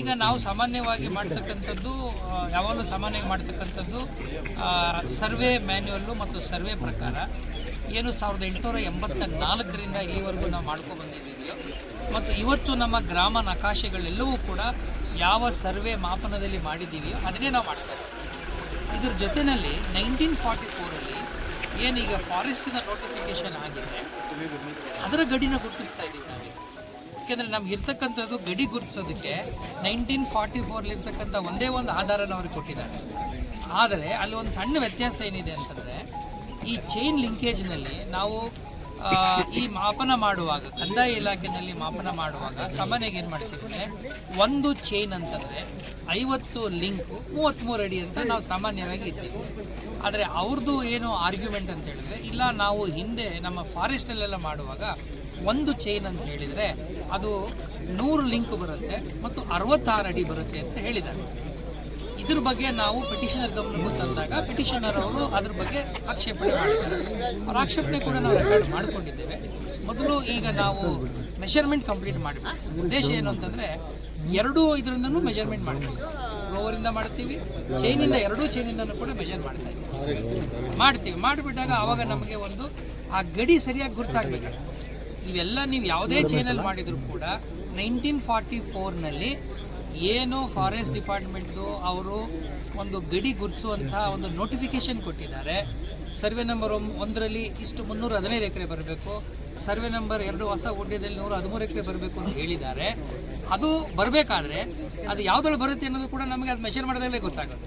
ಈಗ ನಾವು ಸಾಮಾನ್ಯವಾಗಿ ಮಾಡ್ತಕ್ಕಂಥದ್ದು ಯಾವಾಗಲೂ ಸಾಮಾನ್ಯವಾಗಿ ಮಾಡ್ತಕ್ಕಂಥದ್ದು ಸರ್ವೆ ಮ್ಯಾನ್ಯುವಲ್ಲು ಮತ್ತು ಸರ್ವೆ ಪ್ರಕಾರ ಏನು ಸಾವಿರದ ಎಂಟುನೂರ ಎಂಬತ್ತ ನಾಲ್ಕರಿಂದ ಇಲ್ಲಿವರೆಗೂ ನಾವು ಮಾಡ್ಕೊ ಬಂದಿದ್ದೀವಿಯೋ ಮತ್ತು ಇವತ್ತು ನಮ್ಮ ಗ್ರಾಮ ನಕಾಶೆಗಳೆಲ್ಲವೂ ಕೂಡ ಯಾವ ಸರ್ವೆ ಮಾಪನದಲ್ಲಿ ಮಾಡಿದ್ದೀವಿಯೋ ಅದನ್ನೇ ನಾವು ಮಾಡ್ತಾ ಇದ್ರ ಜೊತೆಯಲ್ಲಿ ನೈನ್ಟೀನ್ ಫಾರ್ಟಿ ಫೋರಲ್ಲಿ ಏನೀಗ ಫಾರೆಸ್ಟಿನ ನೋಟಿಫಿಕೇಶನ್ ಆಗಿದೆ, ಅದರ ಗಡಿನ ಗುರುತಿಸ್ತಾ ಇದ್ದೀವಿ ನಾವೀಗ. ಯಾಕೆಂದರೆ ನಮ್ಗೆ ಇರ್ತಕ್ಕಂಥದ್ದು ಗಡಿ ಗುರುತಿಸೋದಕ್ಕೆ ನೈನ್ಟೀನ್ ಫಾರ್ಟಿ ಫೋರ್ಲಿರ್ತಕ್ಕಂಥ ಒಂದೇ ಒಂದು ಆಧಾರನ ಅವ್ರಿಗೆ ಕೊಟ್ಟಿದ್ದಾರೆ. ಆದರೆ ಅಲ್ಲಿ ಒಂದು ಸಣ್ಣ ವ್ಯತ್ಯಾಸ ಏನಿದೆ ಅಂತಂದರೆ, ಈ ಚೈನ್ ಲಿಂಕೇಜ್ನಲ್ಲಿ ನಾವು ಈ ಮಾಪನ ಮಾಡುವಾಗ, ಕಂದಾಯ ಇಲಾಖೆಯಲ್ಲಿ ಮಾಪನ ಮಾಡುವಾಗ ಸಾಮಾನ್ಯವಾಗಿ ಏನು ಮಾಡ್ತೀವಿ ಅಂದರೆ ಒಂದು ಚೈನ್ ಅಂತಂದರೆ ಐವತ್ತು ಲಿಂಕು ಮೂವತ್ತ್ಮೂರು ಅಡಿ ಅಂತ ನಾವು ಸಾಮಾನ್ಯವಾಗಿ ಇದ್ದೀವಿ. ಆದರೆ ಅವ್ರದ್ದು ಏನು ಆರ್ಗ್ಯುಮೆಂಟ್ ಅಂತ ಹೇಳಿದ್ರೆ, ಇಲ್ಲ ನಾವು ಹಿಂದೆ ನಮ್ಮ ಫಾರೆಸ್ಟಲ್ಲೆಲ್ಲ ಮಾಡುವಾಗ ಒಂದು ಚೈನ್ ಅಂತ ಹೇಳಿದರೆ ಅದು ನೂರು ಲಿಂಕ್ ಬರುತ್ತೆ ಮತ್ತು ಅರವತ್ತಾರು ಅಡಿ ಬರುತ್ತೆ ಅಂತ ಹೇಳಿದ್ದಾರೆ. ಇದ್ರ ಬಗ್ಗೆ ನಾವು ಪಿಟಿಷನರ್ ಗಮನಕ್ಕೆ ತಂದಾಗ ಪಿಟಿಷನರ್ ಅವರು ಅದ್ರ ಬಗ್ಗೆ ಆಕ್ಷೇಪಣೆ ಮಾಡಿದ್ದಾರೆ. ಅವ್ರ ಆಕ್ಷೇಪಣೆ ಕೂಡ ನಾವು ರೆಕಾರ್ಡ್ ಮಾಡಿಕೊಂಡಿದ್ದೇವೆ. ಮೊದಲು ಈಗ ನಾವು ಮೆಷರ್ಮೆಂಟ್ ಕಂಪ್ಲೀಟ್ ಮಾಡಬೇಕು. ಉದ್ದೇಶ ಏನು ಅಂತಂದರೆ ಎರಡೂ ಇದರಿಂದನೂ ಮೆಜರ್ಮೆಂಟ್ ಮಾಡ್ತೀವಿ. ರೋವರಿಂದ ಮಾಡ್ತೀವಿ ಚೈನಿಂದ ಎರಡೂ ಚೈನಿಂದನೂ ಕೂಡ ಮೆಜರ್ ಮಾಡ್ತಾ ಇದ್ದೀವಿ. ಮಾಡ್ತೀವಿ. ಮಾಡಿಬಿಟ್ಟಾಗ ಆವಾಗ ನಮಗೆ ಒಂದು ಆ ಗಡಿ ಸರಿಯಾಗಿ ಗುರ್ತಾಗಬೇಕು. ಇವೆಲ್ಲ ನೀವು ಯಾವುದೇ ಚೈನಲ್ಲಿ ಮಾಡಿದರೂ ಕೂಡ ನೈನ್ಟೀನ್ ಫಾರ್ಟಿ ಫೋರ್ನಲ್ಲಿ ಏನು ಫಾರೆಸ್ಟ್ ಡಿಪಾರ್ಟ್ಮೆಂಟ್ದು ಅವರು ಒಂದು ಗಡಿ ಗುರುತಿಸುವಂಥ ಒಂದು ನೋಟಿಫಿಕೇಶನ್ ಕೊಟ್ಟಿದ್ದಾರೆ. ಸರ್ವೆ ನಂಬರ್ ಒಂದರಲ್ಲಿ ಇಷ್ಟು ಮುನ್ನೂರ ಹದಿನೈದು ಎಕರೆ ಬರಬೇಕು. ಸರ್ವೆ ನಂಬರ್ ಎರಡು ಹೊಸ ಗುಡ್ಡದಲ್ಲಿ ನೂರ ಹದಿಮೂರು ಎಕರೆ ಬರಬೇಕು ಅಂತ ಹೇಳಿದ್ದಾರೆ. ಅದು ಬರಬೇಕಾದ್ರೆ ಅದು ಯಾವುದ್ರಲ್ಲಿ ಬರುತ್ತೆ ಅನ್ನೋದು ಕೂಡ ನಮಗೆ ಅದು ಮೆಷರ್ ಮಾಡಿದಾಗಲೇ ಗೊತ್ತಾಗುತ್ತೆ.